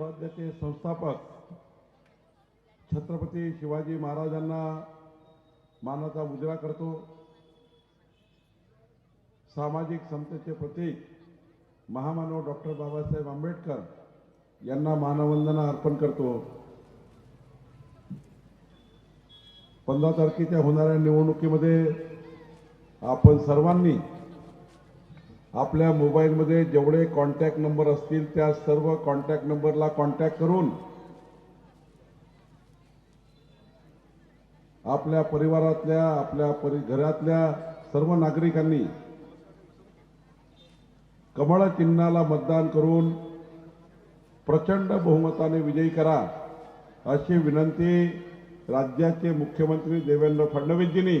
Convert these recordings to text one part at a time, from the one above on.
स्वराज्याचे संस्थापक छत्रपती शिवाजी महाराजांना मानाचा मुजरा करतो. सामाजिक समतेचे प्रतीक महामानव डॉक्टर बाबासाहेब आंबेडकर यांना मानवंदना अर्पण करतो. पंधरा तारखेच्या होणाऱ्या निवडणुकीमध्ये आपण सर्वांनी आपल्या मोबाईलमध्ये जेवढे कॉन्टॅक्ट नंबर असतील त्या सर्व कॉन्टॅक्ट नंबरला कॉन्टॅक्ट करून आपल्या परिवारातल्या आपल्या परि घरातल्या सर्व नागरिकांनी कमळ चिन्हाला मतदान करून प्रचंड बहुमताने विजयी करा अशी विनंती राज्याचे मुख्यमंत्री देवेंद्र फडणवीसजींनी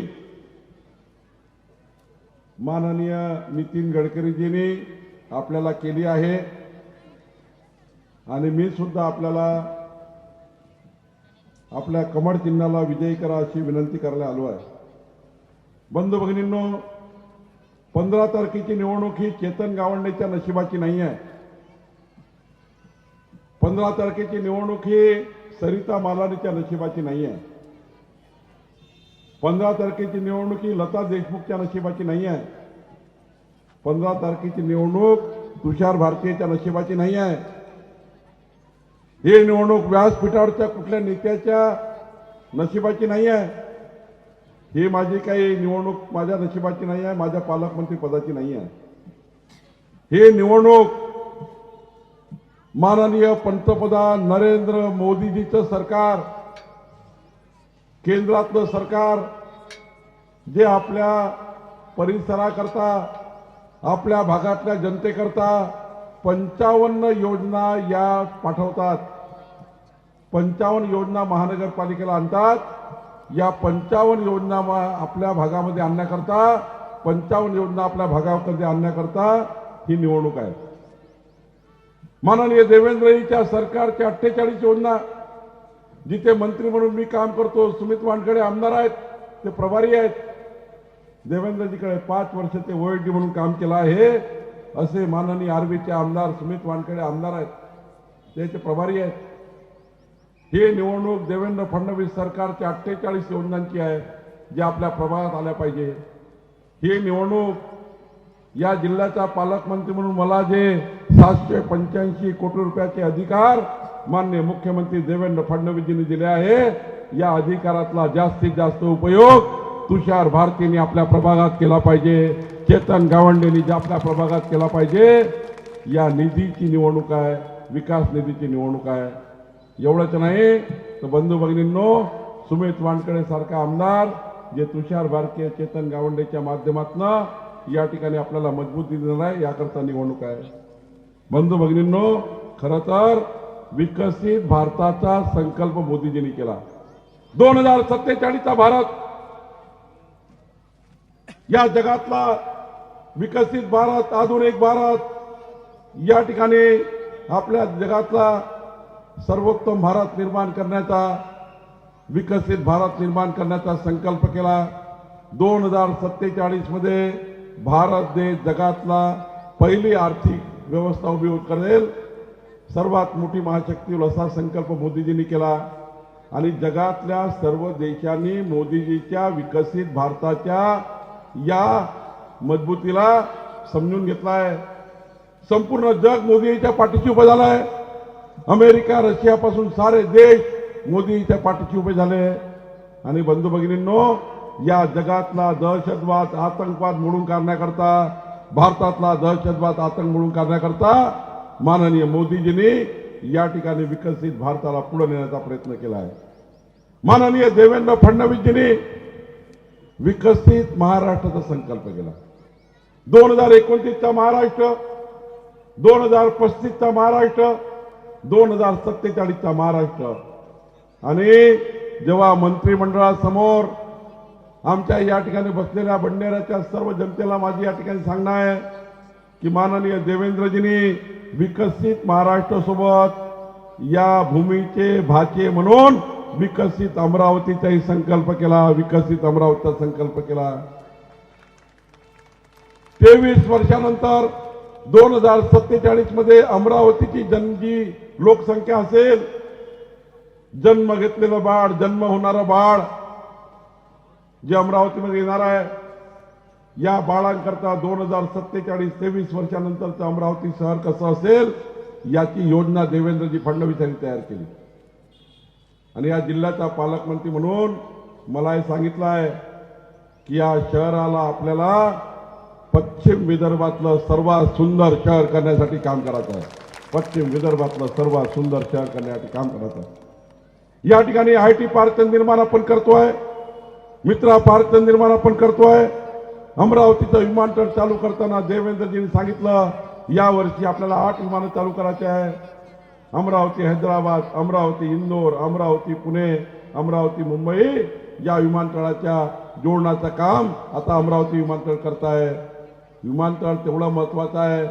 माननीय नितीन गडकरीजींनी आपल्याला केली आहे. आणि मी सुद्धा आपल्याला आपल्या कमळ चिन्हाला विजयी करा अशी विनंती करायला आलो आहे. बंधू भगिनींनो पंधरा तारखेची निवडणूक ही चेतन गावंडेच्या नशिबाची नाही आहे. पंधरा तारखेची निवडणूक ही सरिता मालानीच्या नशिबाची नाही आहे. पंधरा तारखेची निवडणूक ही लता देशमुखच्या नशिबाची नाही आहे. पंधरा तारखेची निवडणूक तुषार भारतीयच्या नशिबाची नाही आहे. ही निवडणूक व्यासपीठावरच्या कुठल्या नेत्याच्या नशिबाची नाही आहे. ही माझी काही निवडणूक माझ्या नशिबाची नाही आहे माझ्या पालकमंत्री पदाची नाही आहे. ही निवडणूक माननीय पंतप्रधान नरेंद्र मोदीजीचं सरकार केंद्रातलं सरकार जे आपल्या परिसराकरता आपल्या भागातल्या जनतेकरता पंचावन्न योजना या पाठवतात. पंचावन्न योजना महानगरपालिकेला आणतात. या पंचावन्न योजना मा- आपल्या भागामध्ये आणण्याकरता पंचावन्न योजना आपल्या भागामध्ये आणण्याकरता ही निवडणूक आहे. माननीय देवेंद्रजीच्या सरकारच्या अठ्ठेचाळीस योजना जिथे मंत्री म्हणून मी काम करतो सुमित वानकडे आमदार आहेत ते प्रभारी आहेत. देवेंद्रजीकडे पाच वर्ष ते ओएडी म्हणून काम केलं आहे असे माननीय आर्मीचे आमदार सुमित वानखेडे आमदार आहेत. त्याचे प्रभारी आहेत. ही निवडणूक देवेंद्र फडणवीस सरकारच्या अठ्ठेचाळीस योजनांची आहे जी आपल्या प्रभागात आल्या पाहिजे. ही निवडणूक या जिल्ह्याचा पालकमंत्री म्हणून मला जे सातशे पंच्याऐंशी कोटी रुपयाचे अधिकार मान्य मुख्यमंत्री देवेंद्र फडणवीसजींनी दिले आहे या अधिकारातला जास्तीत जास्त उपयोग तुषार भारतीने आपल्या प्रभागात केला पाहिजे. चेतन गावंडेनी जे आपल्या प्रभागात केला पाहिजे या निधीची निवडणूक आहे विकास निधीची निवडणूक आहे. एवढंच नाही तर बंधू भगिनींनो सुमित वानकडे सारखा आमदार जे तुषार भारतीय चेतन गावंडेच्या माध्यमातून या ठिकाणी आपल्याला मजबूती देणार आहे याकरता निवडणूक आहे. बंधू भगिनींनो खरं तर विकसित भारताचा संकल्प मोदीजींनी केला. दोन हजार सत्तेचाळीसचा भारत या जगातला विकसित भारत आधुनिक भारत या ठिकाणी आपल्या जगातला सर्वोत्तम भारत निर्माण करण्याचा विकसित भारत निर्माण करण्याचा संकल्प केला. दोन हजार सत्तेचाळीसमध्ये भारत देश जगातला पहिली आर्थिक व्यवस्था उभी करेल. सर्वात मोठी महाशक्ती होईल असा संकल्प मोदीजींनी केला. आणि जगातल्या सर्व देशांनी मोदीजीच्या विकसित भारताच्या या मजबूतीला समजून घेतलाय. संपूर्ण जग मोदीच्या पाठीशी उभं झालंय. अमेरिका रशियापासून सारे देश मोदीच्या पाठीशी उभे झाले. आणि बंधू भगिनींनो या जगातला दहशतवाद आतंकवाद मोडून काढण्याकरता भारतातला दहशतवाद आतंक मोडून काढण्याकरता माननीय मोदीजींनी या ठिकाणी विकसित भारताला पुढे नेण्याचा प्रयत्न केला आहे माननीय देवेंद्र फडणवीसजींनी विकसित महाराष्ट्राचा संकल्प केला. दोन हजार एकोणतीसचा महाराष्ट्र दोन हजार पस्तीसचा महाराष्ट्र दोन हजार सत्तेचाळीसचा महाराष्ट्र. आणि जेव्हा मंत्रिमंडळासमोर आमच्या या ठिकाणी बसलेल्या बंडेऱ्याच्या सर्व जनतेला माझी या ठिकाणी सांगणं आहे की माननीय देवेंद्रजींनी विकसित महाराष्ट्रासोबत या भूमीचे भाचे म्हणून विकसित अमरावतीचाही संकल्प केला विकसित अमरावतीचा संकल्प केला. तेवीस वर्षानंतर दोन हजार सत्तेचाळीसमध्ये अमरावतीची जन जी लोकसंख्या असेल. जन्म घेतलेलं बाळ जन्म होणारं बाळ जे अमरावतीमध्ये येणार आहे या बाळांकरता दोन हजार सत्तेचाळीस तेवीस वर्षानंतरचं अमरावती शहर कसं असेल याची योजना देवेंद्रजी फडणवीस यांनी तयार केली. आणि या जिल्ह्याचा पालकमंत्री म्हणून मला हे सांगितलं आहे की या शहराला आपल्याला पश्चिम विदर्भातलं सर्वात सुंदर शहर करण्यासाठी काम करायचं आहे. पश्चिम विदर्भातलं सर्वात सुंदर शहर करण्यासाठी काम करायचं आहे. या ठिकाणी आय टी पार्कचं निर्माण आपण करतो आहे मित्रा पार्कचं निर्माण आपण करतो आहे अमरावतीचं विमानतळ चालू करताना देवेंद्रजींनी सांगितलं यावर्षी आपल्याला आठ विमानं चालू करायचे आहे. अमरावती हैदराबाद अमरावती इंदोर अमरावती पुणे अमरावती मुंबई या विमानतळाच्या जोडण्याचं काम आता अमरावती विमानतळ करत आहे विमानतळ तेवढा महत्त्वाचा आहे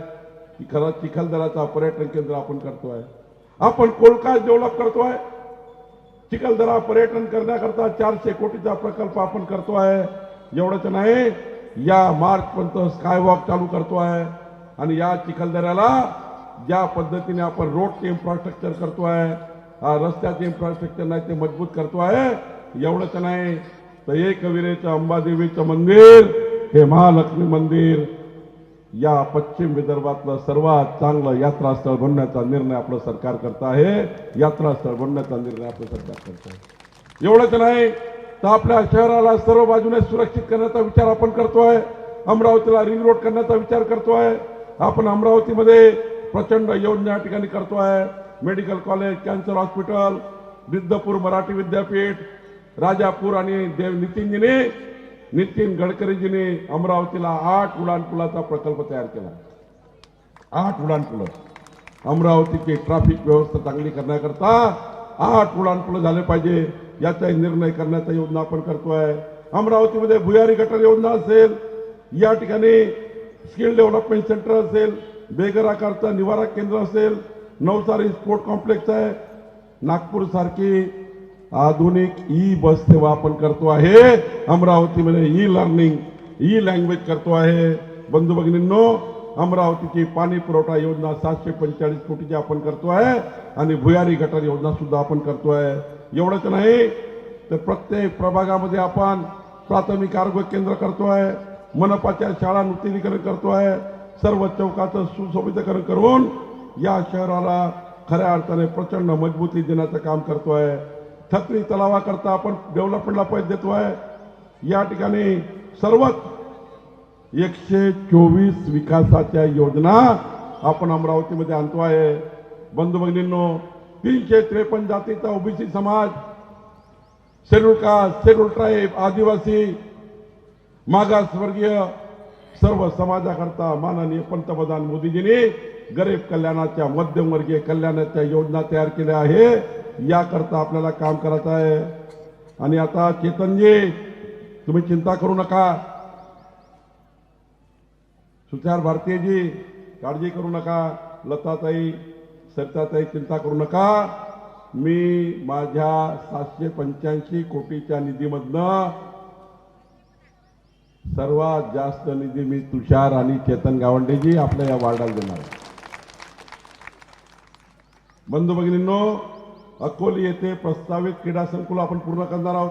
की खरं चिखलदराचा पर्यटन केंद्र आपण करतोय. आपण कोलकाता डेव्हलप करतोय. चिखलदरा पर्यटन करण्याकरता चारशे कोटीचा प्रकल्प आपण करतोय. एवढंच नाही या मार्च पर्यंत स्कायवॉक चालू करतो आहे आणि या चिखलदऱ्याला ज्या पद्धतीने आपण रोडचे इन्फ्रास्ट्रक्चर करतो हा रस्त्याचे इन्फ्रास्ट्रक्चर नाही ते मजबूत करतो आहे एवढंच नाही. तर एकविरेचं अंबादेवीचं मंदिर हे महालक्ष्मी मंदिर या पश्चिम विदर्भातलं सर्वात चांगलं यात्रास्थळ बनण्याचा निर्णय आपलं सरकार करत आहे. यात्रास्थळ बनण्याचा निर्णय आपलं सरकार करत आहे. एवढंच नाही तर आपल्या शहराला सर्व बाजूने सुरक्षित करण्याचा विचार आपण करतोय. अमरावतीला रिंग रोड करण्याचा विचार करतोय. आपण अमरावतीमध्ये प्रचंड योजना या ठिकाणी करतो आहे medical college cancer hospital Vidyapur Marathi विद्यापीठ राजापूर आणि देव नितीनजीने नितीन गडकरीजीने अमरावतीला आठ उड्डाणपुलाचा प्रकल्प तयार केला. आठ उड्डाणपुलं अमरावतीची ट्रॅफिक व्यवस्था चांगली करण्याकरता आठ उड्डाणपुलं झाले पाहिजे. याचा निर्णय करण्याचा योजना आपण करतोय. अमरावतीमध्ये भुयारी गटर योजना असेल. या ठिकाणी स्किल डेव्हलपमेंट सेंटर असेल. बेघर निवारा केंद्र असेल नवसारी स्पोर्ट कॉम्प्लेक्स आहे नागपूर सारखी आधुनिक ई बस सेवा आपण करतो आहे अमरावतीमध्ये ई लर्निंग ई लँग्वेज करतो आहे. बंधू भगिनींनो अमरावतीची पाणी पुरवठा योजना सातशे पंचेचाळीस कोटीची आपण करतो आहे आणि भुयारी गटर योजना सुद्धा आपण आहे. एवढंच नाही तर प्रत्येक प्रभागामध्ये आपण प्राथमिक आरोग्य केंद्र करतो आहे मनपाच्या शाळा नूतनीकरण करतो आहे सर्व चौकाचं सुशोभितकरण करून या शहराला खऱ्या अर्थाने प्रचंड मजबूती देण्याचं काम करतोय. छत्री तलावाकरता आपण डेव्हलपमेंटला पैसे देतोय. या ठिकाणी सर्वच एकशे चोवीस विकासाच्या योजना आपण अमरावतीमध्ये आणतो आहे बंधू भगिनींनो तीनशे त्रेपन्न जातीचा ओबीसी समाज शेड्यूल कास्ट शेड्यूल ट्राईब आदिवासी मागासवर्गीय सर्व समाजाकरता माननीय पंतप्रधान मोदीजींनी गरीब कल्याणाच्या मध्यमवर्गीय कल्याणाच्या योजना तयार केल्या आहे. याकरता आपल्याला काम करायचं आहे. आणि आता चेतनजी तुम्ही चिंता करू नका. सुचार भारतीयजी काळजी करू नका. लताताई सरिताताई चिंता करू नका. मी माझ्या सातशे पंच्याऐंशी कोटीच्या निधीमधनं सर्वात जास्त निधी मी तुषार आणि चेतन गावंडेजी आपल्या या वार्डाला देणार बंधू भगिनींनो अकोली येथे प्रस्तावित क्रीडा संकुल आपण पूर्ण करणार आहोत.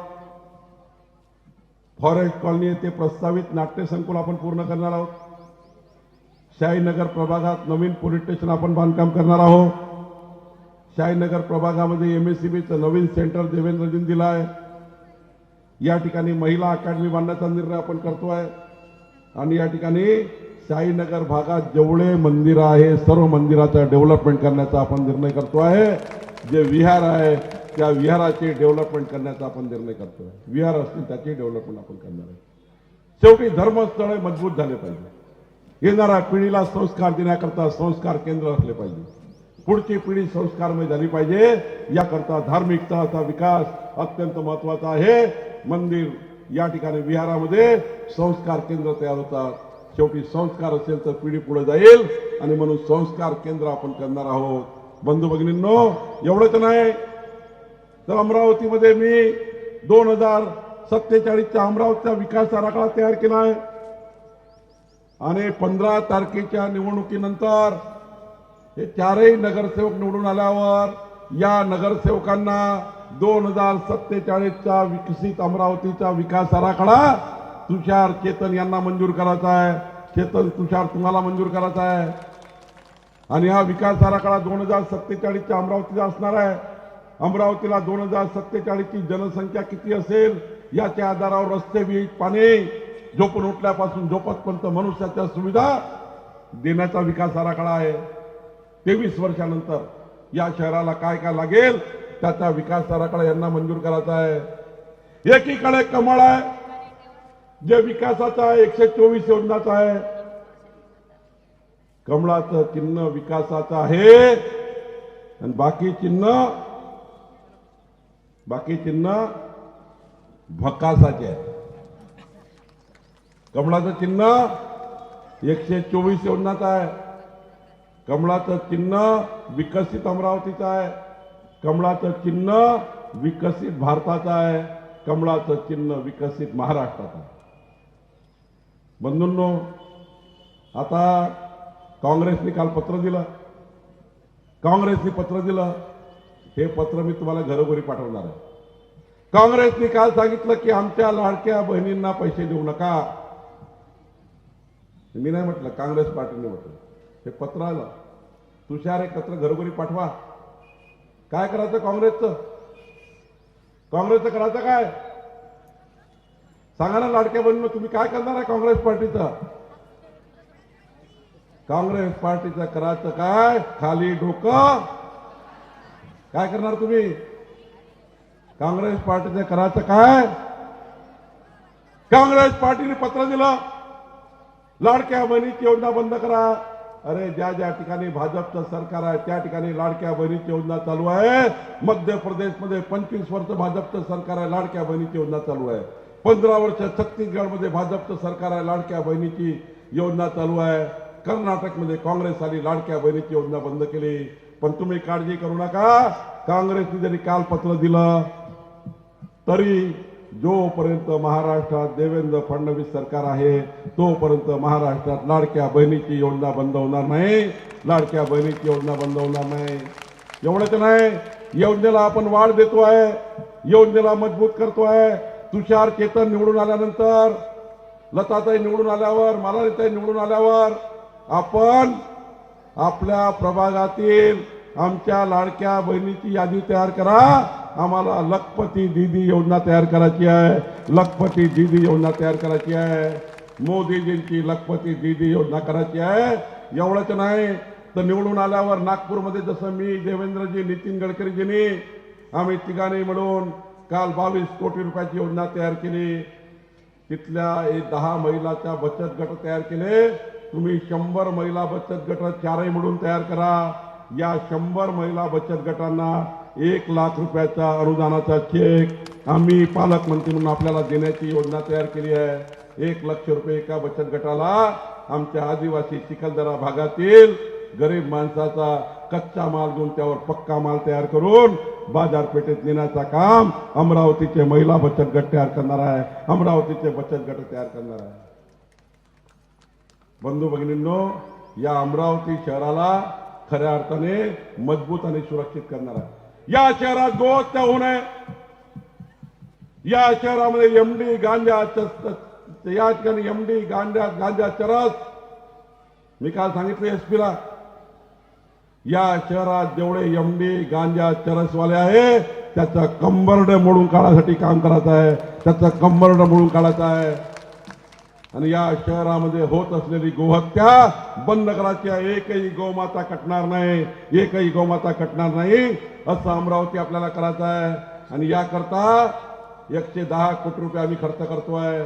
फॉरेस्ट कॉलनी येथे प्रस्तावित नाट्य संकुल आपण पूर्ण करणार आहोत. शाहीनगर प्रभागात नवीन पोलीस स्टेशन आपण बांधकाम करणार आहोत. शाहीनगर प्रभागामध्ये एम एस सी बीचं नवीन सेंटर देवेंद्रजींनी दिलं आहे. या ठिकाणी महिला अकॅडमी बांधण्याचा निर्णय आपण करतोय. आणि या ठिकाणी साईनगर भागात जेवढे मंदिरं आहे सर्व मंदिराचं डेव्हलपमेंट करण्याचा आपण निर्णय करतो आहे जे विहार आहे त्या विहाराचे डेव्हलपमेंट करण्याचा आपण निर्णय करतोय. विहार असतील त्याचे डेव्हलपमेंट आपण करणार आहे. शेवटी धर्मस्थळे मजबूत झाले पाहिजे. येणाऱ्या पिढीला संस्कार देण्याकरता संस्कार केंद्र असले पाहिजे. पुढची पिढी संस्कारमय झाली पाहिजे. याकरता धार्मिकताचा विकास अत्यंत महत्त्वाचा आहे. मंदिर या ठिकाणी विहारामध्ये संस्कार केंद्र तयार होतात. शेवटी संस्कार असेल तर पिढी पुढे जाईल आणि म्हणून संस्कार केंद्र आपण करणार आहोत. बंधू भगिनींनो एवढंच नाही. तर अमरावतीमध्ये मी दोन हजार सत्तेचाळीसच्या अमरावतीचा विकास आराखडा तयार केला आहे. आणि पंधरा तारखेच्या निवडणुकीनंतर हे चारही नगरसेवक निवडून आल्यावर या नगरसेवकांना दोन हजार सत्तेचाळीसचा विकसित अमरावतीचा विकास आराखडा तुषार चेतन यांना मंजूर करायचा आहे. चेतन तुषार तुम्हाला मंजूर करायचा आहे. आणि हा विकास आराखडा दोन हजार सत्तेचाळीसच्या अमरावतीचा असणार आहे. अमरावतीला दोन हजार सत्तेचाळीसची जनसंख्या किती असेल याच्या आधारावर रस्ते वीज पाणी झोपून उठल्यापासून झोपतपर्यंत मनुष्याच्या सुविधा देण्याचा विकास आराखडा आहे. तेवीस वर्षानंतर या शहराला काय काय लागेल त्याचा विकास आराखडा यांना मंजूर करायचा आहे. एकीकडे कमळ आहे जे विकासाचा आहे एकशे चोवीस योजनाचा आहे. कमळाचं चिन्ह विकासाचं आहे. आणि बाकी चिन्ह बाकी चिन्ह भकासाचे आहे कमळाचं चिन्ह एकशे चोवीस योजनाचं आहे. कमळाचं चिन्ह विकसित अमरावतीचं आहे. कमळाचं चिन्ह विकसित भारताचं आहे. कमळाचं चिन्ह विकसित महाराष्ट्राचं आहे. बंधूंनो आता काँग्रेसने काल पत्र दिलं. काँग्रेसने पत्र दिलं. हे पत्र मी तुम्हाला घरोघरी पाठवणार आहे. काँग्रेसने काल सांगितलं की आमच्या लाडक्या बहिणींना पैसे देऊ नका. मी नाही म्हटलं काँग्रेस पार्टीने म्हटलं. हे पत्र आलं. तुषार एक पत्र घरोघरी पाठवा. काय करायचं काँग्रेसचं? काँग्रेसचं करायचं काय? सांगा ना लाडक्या बहिणीनं तुम्ही काय करणार आहे काँग्रेस पार्टीचं? काँग्रेस पार्टीचं करायचं काय? खाली डोकं. काय करणार तुम्ही? काँग्रेस पार्टीचं करायचं काय? काँग्रेस पार्टीने पत्र दिलं. लाडक्या बहिणीची योजना बंद करा. अरे ज्या ज्या ठिकाणी भाजपचं सरकार आहे त्या ठिकाणी लाडक्या बहिणीची योजना चालू आहे. मध्य प्रदेशमध्ये पंचवीस वर्ष भाजपचं सरकार आहे लाडक्या बहिणीची योजना चालू आहे. पंधरा वर्ष छत्तीसगडमध्ये भाजपचं सरकार आहे लाडक्या बहिणीची योजना चालू आहे. कर्नाटकमध्ये काँग्रेस आली लाडक्या बहिणीची योजना बंद केली. पण तुम्ही काळजी करू नका. काँग्रेसने जरी काल पत्र दिलं तरी जोपर्यंत महाराष्ट्रात देवेंद्र फडणवीस सरकार आहे तोपर्यंत महाराष्ट्रात लाडक्या बहिणीची योजना बंद होणार नाही. लाडक्या बहिणीची योजना बंद होणार नाही. एवढंच नाही योजनेला आपण वाढ देतो आहे योजनेला मजबूत करतो आहे. तुषार चेतन निवडून आल्यानंतर लताताई निवडून आल्यावर मालालीताई निवडून आल्यावर आपण आपल्या प्रभागातील आमच्या लाडक्या बहिणीची यादी तयार करा. आम्हाला लखपती दीदी योजना तयार करायची आहे. लखपती दीदी योजना तयार करायची आहे. मोदीजींची लखपती दीदी योजना करायची आहे. एवढंच नाही तर निवडून आल्यावर नागपूरमध्ये जसं मी देवेंद्रजी नितीन गडकरीजींनी आम्ही तिघांनी मिळून काल बावीस कोटी रुपयाची योजना तयार केली. तिथल्या एक दहा महिलाच्या बचत गट तयार केले. तुम्ही शंभर महिला बचत गट चारही मिळून तयार करा. या शंभर महिला बचत गटांना एक लाख रुपयाचा अनुदानाचा चेक आम्ही पालकमंत्री म्हणून आपल्याला देण्याची योजना तयार केली आहे. एक लक्ष रुपये एका बचत गटाला आमच्या आदिवासी चिखलदरा भागातील गरीब माणसाचा कच्चा माल घेऊन त्यावर पक्का माल तयार करून बाजारपेठेत नेण्याचा काम अमरावतीचे महिला बचत गट तयार करणार आहे. अमरावतीचे बचत गट तयार करणार आहे. बंधू भगिनींनो या अमरावती शहराला खऱ्या अर्थाने मजबूत आणि सुरक्षित करणार आहे. या शहरात गोहत्या होऊ नये. या शहरामध्ये एमडी गांजा या ठिकाणी एमडी गांजा गांजा चरस. मी काल सांगितलं एसपीला या शहरात जेवढे एमडी गांजा चरसवाले आहे त्याचं कंबरड मोडून काढायसाठी काम करायचं आहे. त्याचं कंबरड मोडून काढायचं आहे. आणि या शहरामध्ये होत असलेली गोहत्या बंद करायची एकही गोमाता कटणार नाही एकही गोमाता कटणार नाही असं अमरावती आपल्याला करायचं आहे. आणि याकरता एकशे दहा कोटी रुपये आम्ही खर्च करतोय.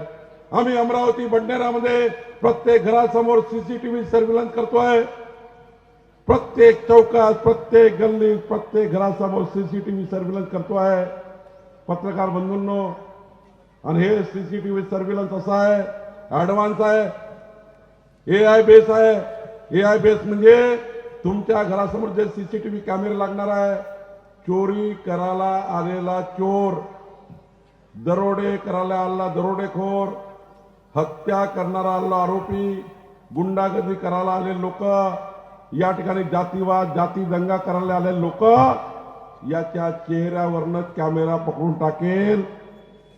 आम्ही अमरावती बंडेरामध्ये प्रत्येक घरासमोर सीसीटीव्ही सर्व्हिलन्स करतोय. प्रत्येक चौकात प्रत्येक गल्लीत प्रत्येक घरासमोर सीसीटीव्ही सर्व्हिलन्स करतोय. पत्रकार बंधूंनो आणि हे सीसीटीव्ही सर्व्हिलन्स असं आहे ऍडव्हान्स आहे ए आय बेस आहे. ए आय बेस म्हणजे तुमच्या घरासमोर जे सीसीटीव्ही कॅमेरे लागणार आहे चोरी करायला आलेला चोर दरोडे करायला आलेला दरोडेखोर हत्या करणारा आलेला आरोपी गुंडागर्दी करायला आलेले लोक या ठिकाणी जातीवाद जाती दंगा करायला आलेले लोक याच्या चेहऱ्यावरनं कॅमेरा पकडून टाकेल.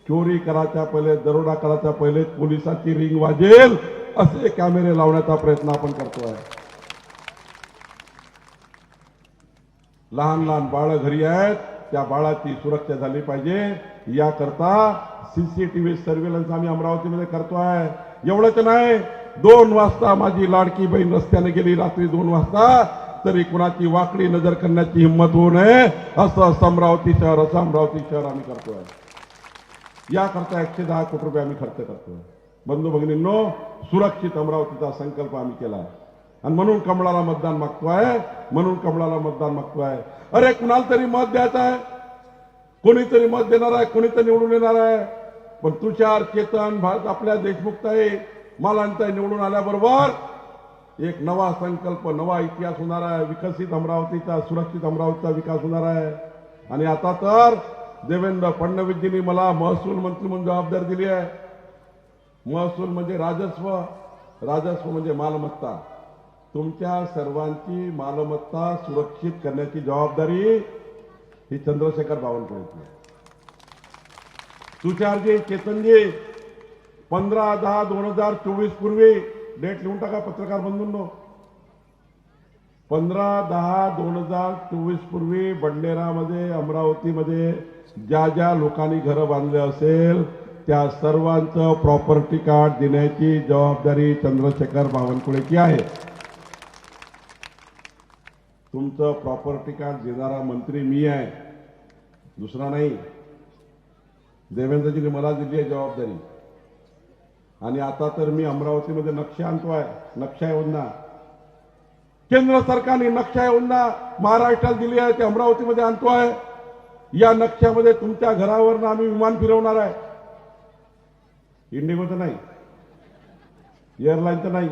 चोरी करायच्या पहिले दरोडा करायच्या पहिले पोलिसाची रिंग वाजेल असे कॅमेरे लावण्याचा प्रयत्न आपण करतोय. लहान लहान बाळ घरी आहेत त्या बाळाची सुरक्षा झाली पाहिजे. याकरता सीसीटीव्ही सर्व्हिलन्स आम्ही अमरावतीमध्ये करतोय. एवढंच नाही दोन वाजता माझी लाडकी बहीण रस्त्याने गेली रात्री दोन वाजता तरी कुणाची वाकडी नजर करण्याची हिंमत होऊ नये असं अमरावती शहर असं अमरावती शहर आम्ही करतोय. याकरता एकशे दहा कोटी रुपये आम्ही खर्च करतो. बंधू भगिनींनो सुरक्षित अमरावतीचा संकल्प आम्ही केला आणि म्हणून कमळाला मतदान मागतो आहे म्हणून कमळाला मतदान मागतो आहे. अरे कुणाला तरी मत द्यायचं आहे? कोणीतरी मत देणार आहे? कोणीतरी निवडून येणार आहे? पण तुषार चेतन भारत आपल्या देशमुखताई मालांताई निवडून आल्याबरोबर एक नवा संकल्प नवा इतिहास होणार आहे. विकसित अमरावतीचा सुरक्षित अमरावतीचा विकास होणार आहे. आणि आता तर देवेंद्र फडणवीसजींनी मला महसूल मंत्री म्हणून जबाबदारी दिली आहे. महसूल म्हणजे राजस्व राजस्व म्हणजे मालमत्ता. तुमच्या सर्वांची मालमत्ता सुरक्षित करण्याची जबाबदारी ही चंद्रशेखर बावनकुळेची आहे. तुषारजी चेतनजी पंधरा दहा दोन हजार चोवीस पूर्वी डेट लिहून टाका पत्रकार बंधूंनो. पंधरा दहा दोन हजार चोवीस पूर्वी बडनेरामध्ये अमरावतीमध्ये ज्या ज्या लोकांनी घरं बांधले असेल त्या सर्वांचं प्रॉपर्टी कार्ड देण्याची जबाबदारी चंद्रशेखर बावनकुळेची आहे. तुमचं प्रॉपर्टी कार्ड देणारा मंत्री मी आहे. दुसरा नाही. देवेंद्रजीने मला दिली आहे जबाबदारी. आणि आता तर मी अमरावतीमध्ये नक्षा आणतो आहे नक्षा योजना केंद्र सरकारने नक्षा योजना महाराष्ट्राला दिली आहे ते अमरावतीमध्ये आणतो आहे या नक्षामध्ये तुमच्या घरावरनं आम्ही विमान फिरवणार आहे. इंडिगोचं नाही. एअरलाईनचं नाही.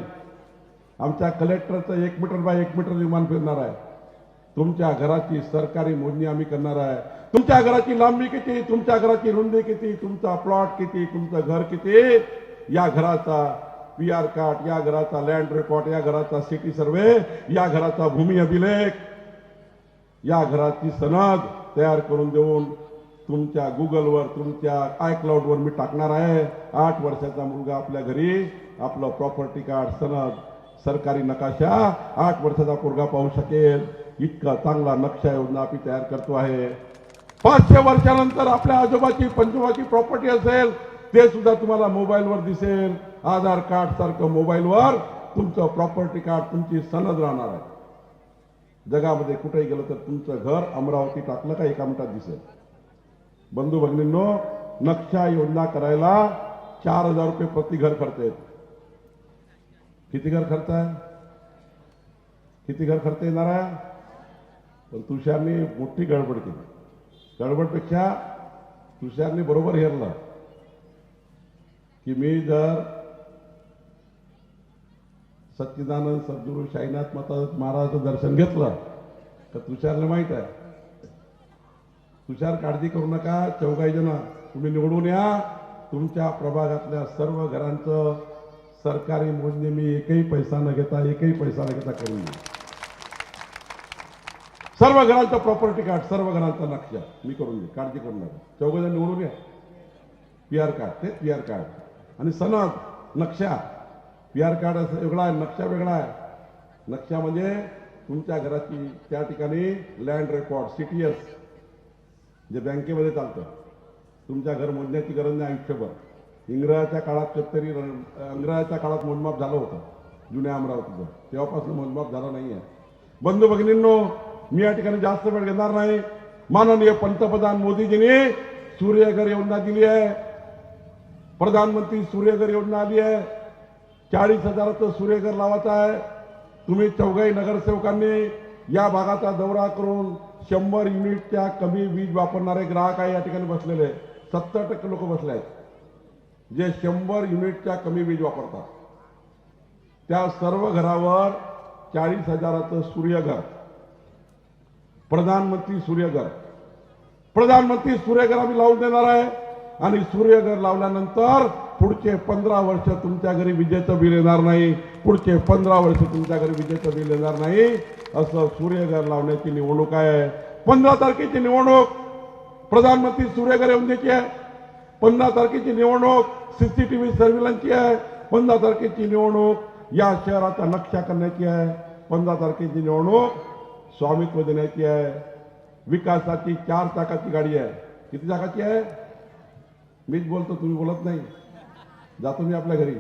आमच्या कलेक्टरचं एक मीटर बाय एक मीटर विमान फिरणार आहे. तुमच्या घराची सरकारी मोजणी आम्ही करणार आहे. तुमच्या घराची लांबी किती? तुमच्या घराची रुंदी किती? तुमचा प्लॉट किती? तुमचं घर किती? या घराचा पी आर कार्ड या घराचा लँड रेकॉर्ड या घराचा सिटी सर्वे या घराचा भूमी अभिलेख या घराची सनद तयार करून देऊन तुमच्या गुगलवर तुमच्या आयक्लाउडवर मी टाकणार आहे. आठ वर्षाचा मुलगा आपल्या घरी. आपलं प्रॉपर्टी कार्ड सनद सरकारी नकाशा आठ वर्षाचा पोरगा पाहू शकेल. इतका चांगला नक्षा योजना आम्ही तयार करतो आहे. पाचशे वर्षानंतर आपल्या आजोबाची पंजोबाची प्रॉपर्टी असेल ते सुद्धा तुम्हाला मोबाईलवर दिसेल. आधार कार्ड सारखं मोबाईलवर तुमचं प्रॉपर्टी कार्ड तुमची सनद राहणार आहे. जगामध्ये कुठेही गेलं तर तुमचं घर अमरावती टाकलं का एका मिनिटात दिसेल. बंधू भगिनींनो नक्षा योजना करायला चार हजार रुपये प्रति घर खर्च येत. किती घर खर्च आहे? किती घर खर्च येणार आहे? पण तुषारने मोठी गडबड केली. गडबडपेक्षा तुषारने बरोबर हेरलं. की मी जर सच्चिदानंद सद्गुरू साईनाथ माता महाराजाचं दर्शन घेतलं. तर तुषारला माहीत आहे. तुषार काळजी करू नका. चौघाई जण तुम्ही निवडून या. तुमच्या प्रभागातल्या सर्व घरांचं सरकारी मोजणी मी एकही पैसा न घेता एकही पैसा न घेता करून सर्व घरांचं प्रॉपर्टी कार्ड सर्व घरांचा नक्षा मी करून देईन. काळजी करू नका. चौघ जण निवडून या. पी आर कार्ड ते पी आर कार्ड आणि सनद नक्षा पी आर कार्ड असं वेगळा आहे नक्षा वेगळा आहे. नक्षा म्हणजे तुमच्या घराची त्या ठिकाणी land record C T S जे बँकेमध्ये चालतं. तुमच्या घर मोजण्याची गरज नाही आयुष्यभर. इंग्रजाच्या काळात कधीतरी इंग्रजाच्या काळात मोजमाप झालं होतं जुन्या अमरावतीचं. तेव्हापासून मोजमाप झालं नाही आहे बंधू भगिनींनो मी या ठिकाणी जास्त वेळ घेणार नाही. माननीय पंतप्रधान मोदीजींनी सूर्यघर योजना दिली आहे. प्रधानमंत्री सूर्यघर योजना आली आहे. चाळीस हजाराचं सूर्यघर लावायचं आहे. तुम्ही चौघाई नगरसेवकांनी या भागाचा दौरा करून शंभर युनिटच्या कमी वीज वापरणारे ग्राहक आहे या ठिकाणी बसलेले. सत्तर टक्के लोक बसले आहेत जे शंभर युनिटच्या कमी वीज वापरतात. त्या सर्व घरावर चाळीस हजाराचं सूर्यघर प्रधानमंत्री सूर्यघर प्रधानमंत्री सूर्यघर आम्ही लावून देणार आहे. आणि सूर्यघर लावल्यानंतर पुढचे पंधरा वर्ष तुमच्या घरी विजेचं बिल येणार नाही पुढचे पंधरा वर्ष तुमच्या घरी विजेचं बिल येणार नाही असं सूर्यघर लावण्याची निवडणूक आहे. पंधरा तारखेची निवडणूक प्रधानमंत्री सूर्यघर योजनेची आहे. पंधरा तारखेची निवडणूक सीसीटीव्ही सर्व्हिलन्सची आहे. पंधरा तारखेची निवडणूक या शहराचा नक्षा करण्याची आहे. पंधरा तारखेची निवडणूक स्वामित्व देण्याची आहे. विकासाची चार चाकाची गाडी आहे. किती चाकाची आहे? मीच बोलतो तुम्ही बोलत नाही. जातो मी आपल्या घरी.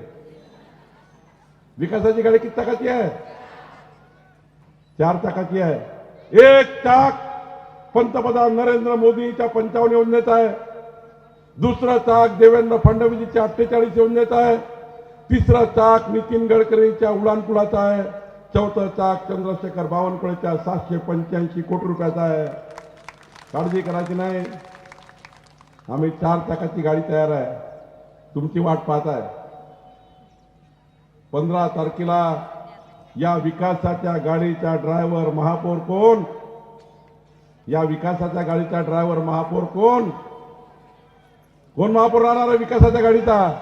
विकासाची गाडी किती चाकाची आहे? चार चाकाची आहे. एक चाक पंतप्रधान नरेंद्र मोदीच्या पंचावन्न योजनेचा आहे. दुसरा चाक देवेंद्र फडणवीसच्या अठ्ठेचाळीस योजनेचा आहे. तिसरा चाक नितीन गडकरीच्या उडाणपुलाचा आहे. चौथा चाक चंद्रशेखर बावनकुळेच्या सातशे पंच्याऐंशी कोटी रुपयाचा आहे. काळजी करायची नाही. आम्ही चार चाकाची गाडी तयार आहे. तुमची वाट पाहत आहे पंधरा तारखेला या विकासाच्या गाडीचा ड्रायव्हर महापौर कोण? या विकासाच्या गाडीचा ड्रायव्हर महापौर कोण? कोण महापौर राहणार आहे विकासाच्या गाडीचा?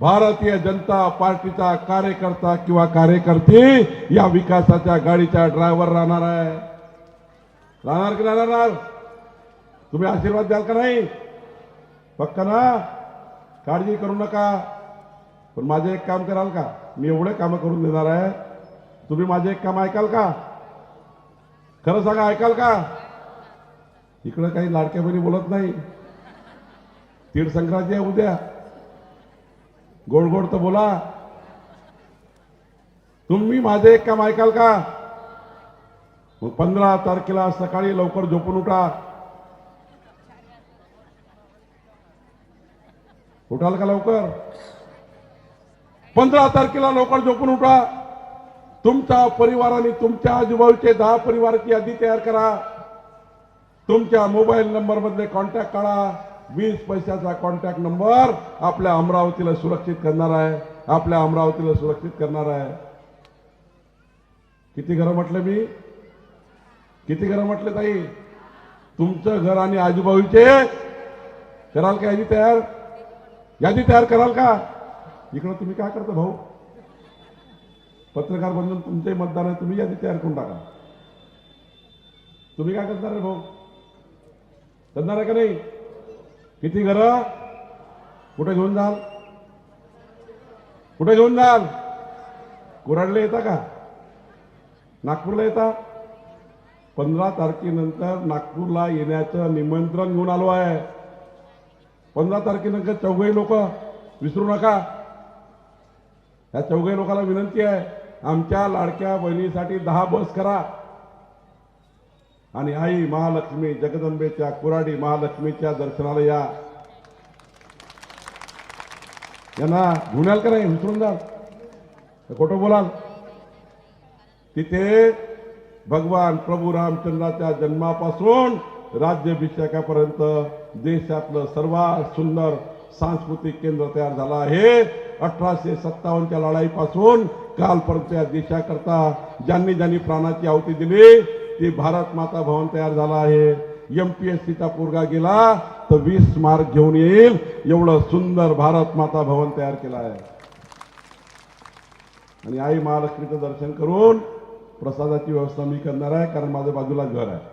भारतीय जनता पार्टीचा कार्यकर्ता किंवा कार्यकर्ती या विकासाच्या गाडीचा ड्रायव्हर राहणार आहे. राहणार की नाही राहणार? तुम्ही आशीर्वाद द्याल का नाही? पक्का ना काळजी करू नका. पण माझे एक काम कराल का? मी एवढे कामं करून देणार आहे. तुम्ही माझे एक काम ऐकाल का? खरं सांगा ऐकाल का? इकडं काही लाडक्या बहिणी बोलत नाही. तीळ संक्रांती आहे उद्या. गोड गोड तर बोला. तुम्ही माझे एक काम ऐकाल का? मग पंधरा तारखेला सकाळी लवकर झोपून उठा. उठाल का लवकर? पंधरा तारखेला लवकर झोपून उठा. तुमच्या परिवाराने तुमच्या आजूबाजूचे दहा परिवाराची यादी तयार करा. तुमच्या मोबाईल नंबर मधले कॉन्टॅक्ट काढा. वीस पैशाचा कॉन्टॅक्ट नंबर आपल्या अमरावतीला सुरक्षित करणार आहे. आपल्या अमरावतीला सुरक्षित करणार आहे. किती घरं म्हटले मी? किती घरं म्हटले ताई? तुमचं घर आणि आजूबाजूचे? कराल का यादी तयार? यादी तयार कराल का? इकडं तुम्ही काय करता भाऊ? पत्रकार बनून तुमचे मतदार आहे तुम्ही यादी तयार करून टाका. तुम्ही काय करणार आहे भाऊ? करणार आहे का नाही? किती घरं? कुठे घेऊन जाल? कुठे घेऊन जाल? कुराडला येता का? नागपूरला येता? पंधरा तारखेनंतर नागपूरला येण्याचं निमंत्रण घेऊन आलो आहे. पंधरा तारखेनंतर चौघही लोक विसरू नका. या चौघही लोकांना विनंती आहे आमच्या लाडक्या बहिणीसाठी दहा बस करा. आणि आई महालक्ष्मी जगदंबेच्या कुराडी महालक्ष्मीच्या दर्शनाला या यांना घेऊन याल का नाही? विसरून जाल का खोटं बोलाल. तिथे भगवान प्रभू रामचंद्राच्या जन्मापासून राज्याभिषेकापर्यंत देशातलं सर्वात सुंदर सांस्कृतिक केंद्र तयार झालं आहे. अठराशे सत्तावन्नच्या लढाईपासून कालपर्यंत या देशाकरता ज्यांनी ज्यांनी प्राणाची आहुती दिली ते भारत माता भवन तयार झालं आहे. एमपीएससीचा पोरगा गेला तर वीस मार्क घेऊन येईल. एवढं सुंदर भारत माता भवन तयार केलं आहे. आणि आई महालक्ष्मीचं दर्शन करून प्रसादाची व्यवस्था मी करणार आहे कारण माझ्या बाजूला घर आहे.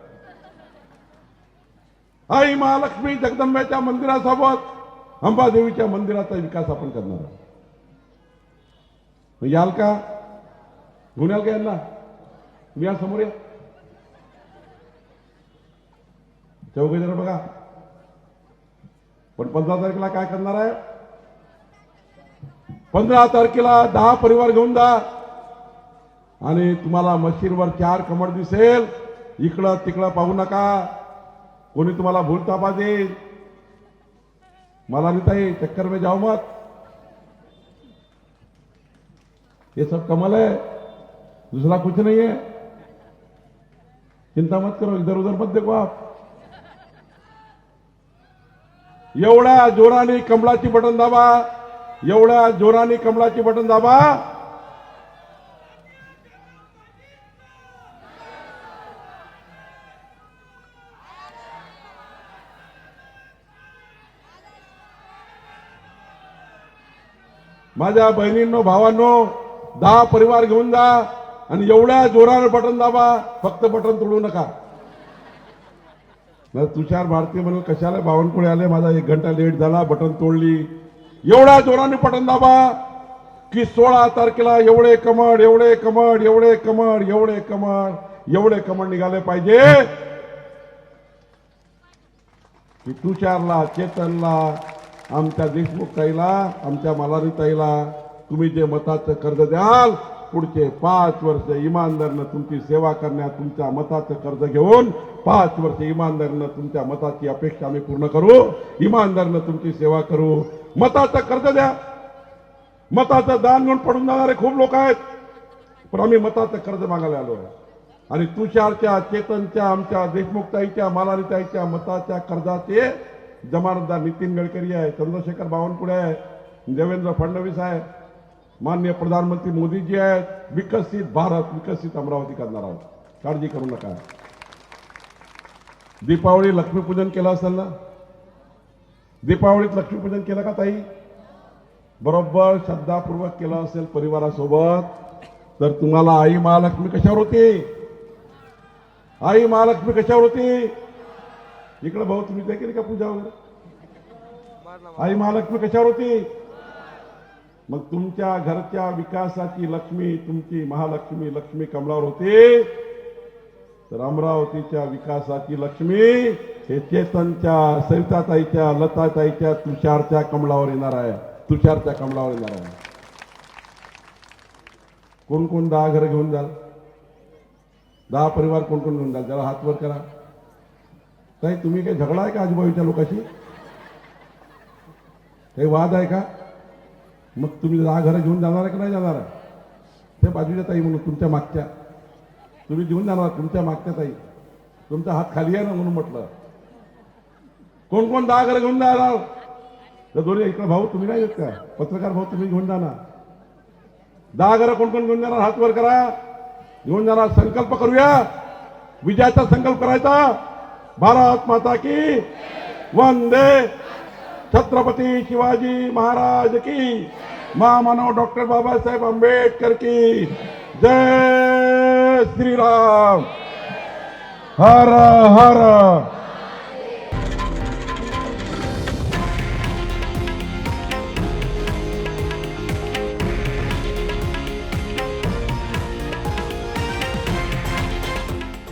आई महालक्ष्मी जगदंब्याच्या मंदिरासोबत अंबादेवीच्या मंदिराचा विकास आपण करणार आहोत. म्हणजे याल का? घेऊन याल का यांना? मी या समोर या. चौघे जण बघा. पण पंधरा तारखेला काय करणार आहे? पंधरा तारखेला दहा परिवार घेऊन जा. आणि तुम्हाला मशीनवर चार कमर दिसेल. इकडं तिकडं पाहू नका. कोणी तुम्हाला भूलतापा देईल मला नहीं ताई चक्कर में जाओ मत. ये सब कमल है दूसरा कुछ नहीं है. चिंता मत करो इधर उधर मत देखो आप. एवढ्या जोराने कमळाची बटन दाबा एवढ्या जोराने कमळाची बटन दाबा. माझ्या बहिणींनो भावांनो दहा परिवार घेऊन जा आणि एवढ्या जोरानं बटन दाबा फक्त बटन तोडू नका. तुषार भारती म्हणून कशाला बावनकुळे आले? माझा एक घंटा लेट झाला बटन तोडली. एवढ्या जोराने बटन दाबा की सोळा तारखेला एवढे कमळ एवढे कमळ एवढे कमळ एवढे कमळ एवढे कमळ निघाले पाहिजे. की तुषारला चेतनला आमच्या देशमुख ताईला आमच्या मलारी ताईला तुम्ही जे मताचं कर्ज द्याल पुढचे पाच वर्ष इमानदारनं तुमची सेवा करण्यात तुमच्या मताचं कर्ज घेऊन पाच वर्ष इमानदारनं तुमच्या मताची अपेक्षा आम्ही पूर्ण करू. इमानदारनं तुमची सेवा करू. मताचं कर्ज द्या. मताचं दान घेऊन पडून जाणारे खूप लोक आहेत. पण आम्ही मताचं कर्ज मागायला आलो आहे. आणि तुषारच्या चेतनच्या आमच्या देशमुखताईच्या मालारीताईच्या मताच्या कर्जाचे जमानतदार नितीन गडकरी आहे चंद्रशेखर बावनकुळे आहे देवेंद्र फडणवीस आहे माननीय प्रधानमंत्री मोदीजी आहेत विकसित भारत विकसित अमरावती करणार आहोत. काळजी करू नका. दीपावली लक्ष्मीपूजन केलं असेल ना? दीपावलीत लक्ष्मीपूजन केलं का ताई? बरोबर श्रद्धापूर्वक केलं असेल परिवारासोबत. तर तुम्हाला आई महालक्ष्मी कशावर होती? आई महालक्ष्मी कशावर होती? इकडे भाऊ तुम्ही काय केली का पूजा वगैरे? आई महालक्ष्मी कशावर होती? मग तुमच्या घरच्या विकासाची लक्ष्मी तुमची महालक्ष्मी लक्ष्मी कमलावर होती. तर अमरावतीच्या विकासाची लक्ष्मी हे चेतनच्या सविताताईच्या लताताईच्या तुषारच्या कमलावर येणार आहे. तुषारच्या कमलावर येणार आहे. कोण कोण दहा घर घेऊन जाल? दहा परिवार कोण कोण घेऊन जाल? जरा हात वर करा. नाही तुम्ही काही झगडा आहे का आजूबाजूच्या लोकांशी? काही वाद आहे का? मग तुम्ही दहा घरं घेऊन जाणार आहे का नाही जाणार आहे? त्या बाजूच्या ताई म्हणून तुमच्या मागच्या. तुम्ही घेऊन जाणार तुमच्या मागच्या ताई. तुमचा हात खाली आहे ना म्हणून म्हटलं. कोण कोण दहा घरं घेऊन जाणार? तर दोन्ही इकडे भाऊ तुम्ही नाही येत का? पत्रकार भाऊ तुम्ही घेऊन जाणार. दहा घरं कोण कोण घेऊन जाणार? हात वर करा. घेऊन जाणार संकल्प करूया. विजयाचा संकल्प करायचा. भारत माता की। वंदे। छत्रपती शिवाजी महाराज की। महामानव डॉक्टर बाबासाहेब आंबेडकर की। जय श्रीराम। हर हर।